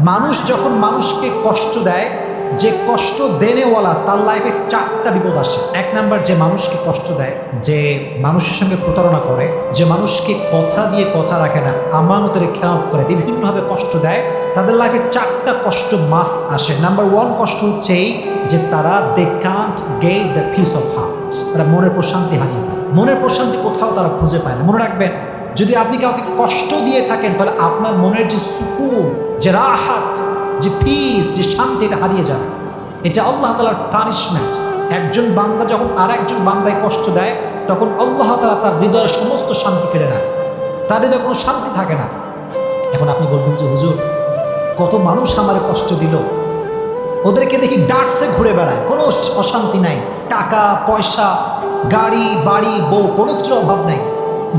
মানুষ যখন মানুষকে কষ্ট দেয়, যে কষ্ট দেনেওয়ালা, তার লাইফে চারটা বিপদ আসে। এক নাম্বার, যে মানুষকে কষ্ট দেয়, যে মানুষের সঙ্গে প্রতারণা করে, যে মানুষকে কথা দিয়ে কথা রাখে না, আমানতের খেয়াল করে, বিভিন্নভাবে কষ্ট দেয়, তাদের লাইফে চারটা কষ্ট মাস আসে। নাম্বার ওয়ান কষ্ট হচ্ছে এই যে তারা they can't get the peace of heart তারা মনের প্রশান্তি হারিয়ে ফেলে। মনের প্রশান্তি কোথাও তারা খুঁজে পায় না। মনে রাখবেন যদি আপনি কাউকে কষ্ট দিয়ে থাকেন, তাহলে আপনার মনের যে সুকুন, যে রাহাত, যে পিস যে শান্তি, এটা হারিয়ে যাবে। এটা আল্লাহ তালার পানিশমেন্ট একজন বান্দা যখন আর একজন বান্দায় কষ্ট দেয়, তখন আল্লাহ তালা তার হৃদয়ের সমস্ত শান্তি কেড়ে নেয়। তার হৃদয়ে কোনো শান্তি থাকে না। এখন আপনি বলবেন যে, হুজুর, কত মানুষ আমার কষ্ট দিল। ওদেরকে দেখি ডাটসে ঘুরে বেড়ায়, কোনো অশান্তি নাই। টাকা, পয়সা, গাড়ি, বাড়ি, বউ, কোনো কিছুর অভাব নাই।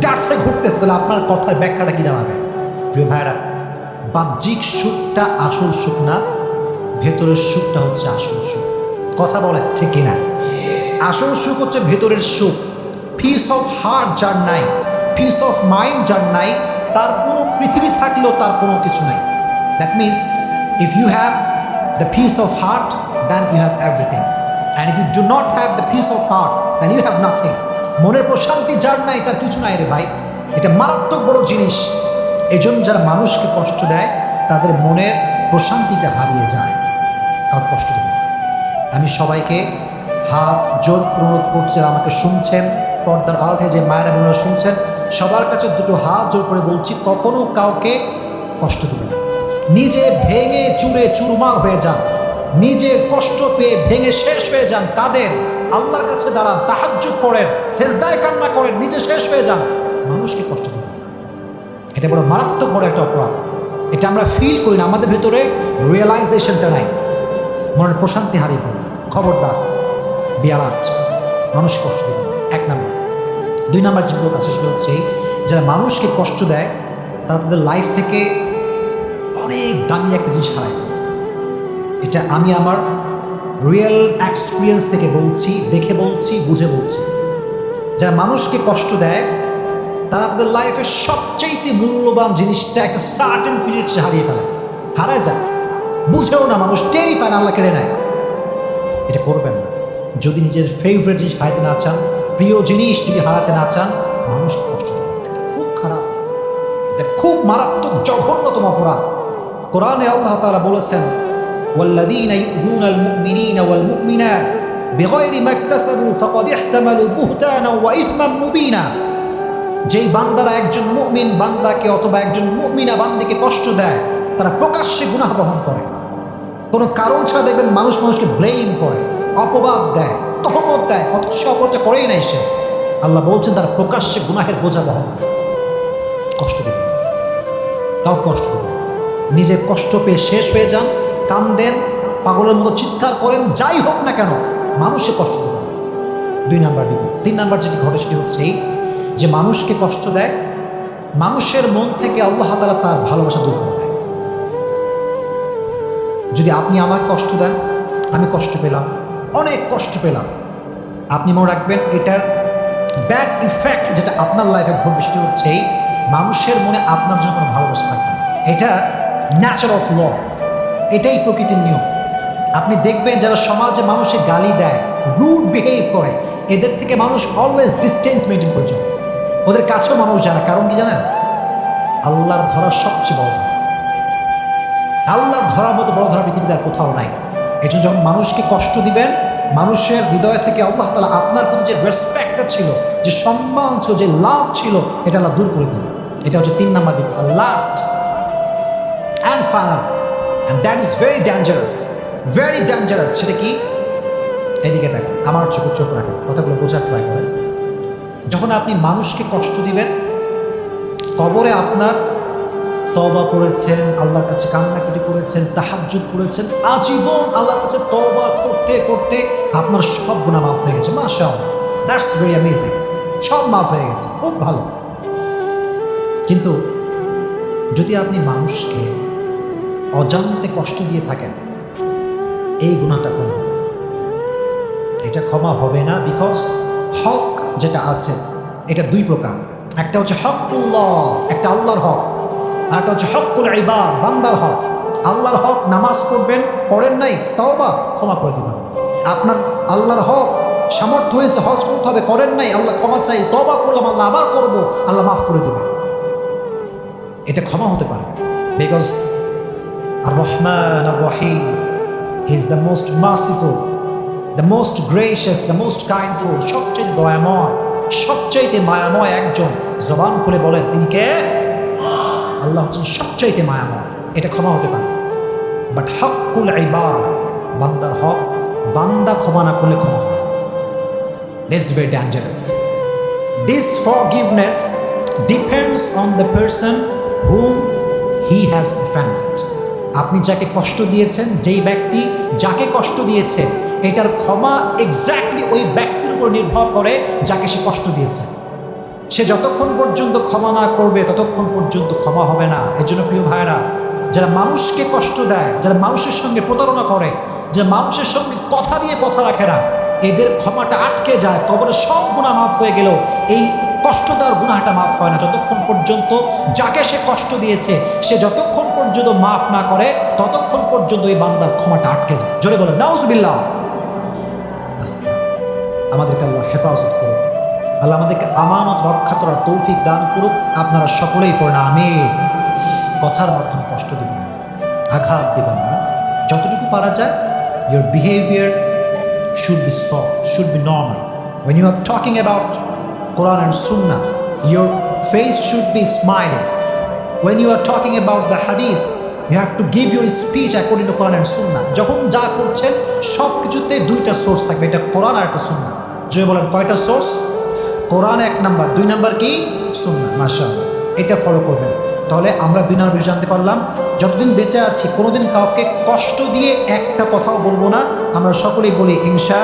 ডাটসে ঘুরতেছে তাহলে আপনার কথার ব্যাখ্যাটা কি দাঁড়াবে প্রিয় ভাইরা বাহ্যিক সুখটা আসল সুখ না, ভেতরের সুখটা হচ্ছে আসল সুখ। কথা বলেন, ঠিক কিনা? আসল সুখ হচ্ছে ভেতরের সুখ। পিস অফ হার্ট যার নাই পিস অফ মাইন্ড যার নাই, তার কোনো পৃথিবী থাকলেও তার কোনো কিছু নাই। That means if you have the peace of heart then you have everything and if you do not have the peace of heart then you have nothing মনের প্রশান্তি যার নাই, তার কিছু নাই রে ভাই। এটা মারাত্মক বড় জিনিস। এই জন্য যারা মানুষকে কষ্ট দেয়, তাদের মনের প্রশান্তিটা হারিয়ে যায়। কাউ কষ্ট দেবে আমি সবাইকে হাত জোর অনুরোধ করছেন আমাকে শুনছেন, পর্দার আড়াল থেকে যে মায়েরা বোনেরা শুনছেন, সবার কাছে দুটো হাত জোর করে বলছি, কখনো কাউকে কষ্ট দেবে না। নিজে ভেঙে চুরে চুরমার হয়ে যান। নিজে কষ্ট পেয়ে ভেঙে শেষ হয়ে যান কাদের আল্লাহর কাছে দাঁড়ান তাহাজ্য করেন সেজদায় কান্না করেন, নিজে শেষ হয়ে যান। মানুষকে কষ্ট দেবেন এটা বড় মারাত্মক বড় একটা অপরাধ। এটা আমরা ফিল করি না, আমাদের ভেতরে রিয়েলাইজেশনটা নাই। মনের প্রশান্তি হারিয়ে ফেলবে খবরদার বিয়ারাট মানুষ কষ্ট দেবে এক নাম্বার। দুই নাম্বার যে বিপদ আছে সেটা হচ্ছে, যারা মানুষকে কষ্ট দেয়, তারা তাদের লাইফ থেকে অনেক দামি একটা জিনিস হারায় ফেলে। এটা আমি আমার রিয়েল এক্সপিরিয়েন্স থেকে বলছি, দেখে বলছি, বুঝে বলছি। যারা মানুষকে কষ্ট দেয়, তারা তাদের লাইফের সবচাইতে মূল্যবান জিনিসটা একটা সার্টেন পিরিয়ড সে হারিয়ে ফেলে। হারায় যায় বুঝেও না মানুষ, টেরই পায় না, আল্লাহ কেড়ে নেয়। এটা করবেন না। যদি নিজের ফেভারিট জিনিস হারাতে না চান, প্রিয় জিনিস যদি হারাতে না চান মানুষ কষ্ট খুব খারাপ। খুব মারাত্মক জঘন্যতম অপরাধ। কোরআনে আল্লাহ তাআলা বলেছেন والذين يؤذون المؤمنين والمؤمنات بغير ما اكتسبوا فقد احتملوا بهتانا واثما مبينا যেই বান্দারা একজন মুমিন বান্দাকে অথবা একজন মুমিনা বান্দিকে কষ্ট দেয় তারা প্রকাশ্যে গুনাহ বহন করে কোনো কারণ ছাড়া দেখবেন মানুষ মানুষকে ব্লেম করে অপবাদ দেয় তহমত দেয় অথচ সে অপরাধটা করেই নাই সে আল্লাহ বলছেন তারা প্রকাশ্যে গুনাহের বোঝা বহন করে। কষ্ট দেবে কাউ কষ্ট দেবে নিজে কষ্ট পেয়ে শেষ হয়ে যান কান্দেন, পাগলের মতো চিৎকার করেন, যাই হোক না কেন, মানুষে কষ্ট না। দুই নাম্বার বিপদ। তিন নাম্বার যেটি ঘটে সেটি হচ্ছে যে মানুষকে কষ্ট দেয়, মানুষের মন থেকে আল্লাহ তালা তার ভালোবাসা দূর করে দেয়। যদি আপনি আমাকে কষ্ট দেন, আমি কষ্ট পেলাম, অনেক কষ্ট পেলাম, আপনি মনে রাখবেন এটার ব্যাড ইফেক্ট যেটা আপনার লাইফে ঘটবে সেটি হচ্ছে মানুষের মনে আপনার জন্য কোনো ভালোবাসা থাকবে এটা ন্যাচার অফ ল। এটাই প্রকৃতির নিয়ম। আপনি দেখবেন যারা সমাজে মানুষের গালি দেয় রুড বিহেভ করে, এদের থেকে মানুষ অলওয়েজ ডিস্টেন্স মেনটেন করে চলে ওদের কাছেও মানুষ জানে, কারণ কি জানেন? আল্লাহর ধরা সবচেয়ে বড় ধরা। আল্লাহর ধরার মতো বড় ধরা পৃথিবীতে আর কোথাও নাই। এই জন্য যখন মানুষকে কষ্ট দিবেন, মানুষের হৃদয় থেকে আল্লাহ তালা আপনার প্রতি যে রেসপেক্টটা ছিল, যে সম্মান ছিল, যে লাভ ছিল, এটা আল্লাহ দূর করে দিল এটা হচ্ছে তিন নাম্বার বিপদ last and final and that is very dangerous very dangerous সেটা কি? এদিকে দেখেন আমার চোখ চোখ রাখেন কথাগুলো বোঝার ট্রাই করেন যখন আপনি মানুষকে কষ্ট দিবেন, কবরে আপনার তবা করেছেন, আল্লাহর কাছে কান্নাকাটি করেছেন, তাহাজ্জুদ করেছেন, আজীবন আল্লাহর কাছে তবা করতে করতে আপনার সব গুণা মাফ হয়ে গেছে। মাশা দ্যাটস ভেরি অ্যামেজিং সব মাফ হয়ে গেছে। খুব ভালো। কিন্তু যদি আপনি মানুষকে অজান্তে কষ্ট দিয়ে থাকেন। এই গুণাটা ক্ষমা হবে। না। এটা ক্ষমা হবে না বিকজ হক যেটা আছে, এটা দুই প্রকার। একটা হচ্ছে হকুল্লাহ একটা আল্লাহর হক। আর একটা হচ্ছে হকুল ইবাদ, বান্দার হক। আল্লাহর হক নামাজ পড়বেন, পড়েন নাই তাও বা ক্ষমা করে দিবেন। আপনার আল্লাহর হক সামর্থ্য হয়েছে, হজ করতে হবে, করেন নাই, আল্লাহ ক্ষমা চাই তবা করলাম, আল্লাহ আবার করব, আল্লাহ মাফ করে দেবে এটা ক্ষমা হতে পারে। বিকজ আর রহিম he is the most merciful the most gracious the most kindful সবচেয়ে দয়াময়, সবচাইতে মায়াময় একজন। জবান খুলে বলেন, তিনি কে? আল্লাহ হচ্ছেন সবচাইতে মায়াময়। এটা ক্ষমা হতে পারে। বাট হকুল ইবাদ বান্দার হক, বান্দা ক্ষমা না করলে ক্ষমা হয়। This very dangerous this forgiveness depends on the person whom he has offended আপনি যাকে কষ্ট দিয়েছেন, যেই ব্যক্তি যাকে কষ্ট দিয়েছে এটার ক্ষমা এক্স্যাক্টলি ওই ব্যক্তির উপর নির্ভর করে যাকে সে কষ্ট দিয়েছে। সে যতক্ষণ পর্যন্ত ক্ষমা না করবে, ততক্ষণ পর্যন্ত ক্ষমা হবে না। এর জন্য প্রিয় ভাইরা যারা মানুষকে কষ্ট দেয়, যারা মানুষের সঙ্গে প্রতারণা করে যে মানুষের সঙ্গে কথা দিয়ে কথা রাখে না, এদের ক্ষমাটা আটকে যায়, কবরে সব গুণা মাফ হয়ে গেল এই কষ্ট দেওয়ার গুণাটা মাফ হয় না। যতক্ষণ পর্যন্ত যাকে সে কষ্ট দিয়েছে, সে যতক্ষণ পর্যন্ত মাফ না করে, ততক্ষণ পর্যন্ত এই বান্দার ক্ষমাটা আটকে যায়। জোরে বলে নাউজবিল্লাহ। আমাদেরকে আল্লাহ হেফাজত করুন। আল্লাহ আমাদেরকে আমানত, রক্ষা করার তৌফিক দান করুক। আপনারা সকলেই পড়েন আমি কথার মাধ্যমে কষ্ট দেবেন না, আঘাত দেবেন না। যতটুকু পারা যায় your behaviour should be soft should be normal when you are talking about Quran and Sunnah your face should be smiling when you are talking about the hadith, you have to give your speech according to Quran and Sunnah. যখন যা করছেন সব কিছুতে দুইটা source থাকবে। এটা কোরআন আর একটা সুন্না যদি বলেন, কয়টা সোর্স কোরআন এক নাম্বার। দুই নাম্বার কি? সুন্না মাসা এটা ফলো করবেন। তাহলে আমরা দুই নাম্বার বিষয় জানতে পারলাম, যতদিন বেঁচে আছি, কোনোদিন কাউকে কষ্ট দিয়ে একটা কথাও বলব না। আমরা সকলেই বলি, ইনশা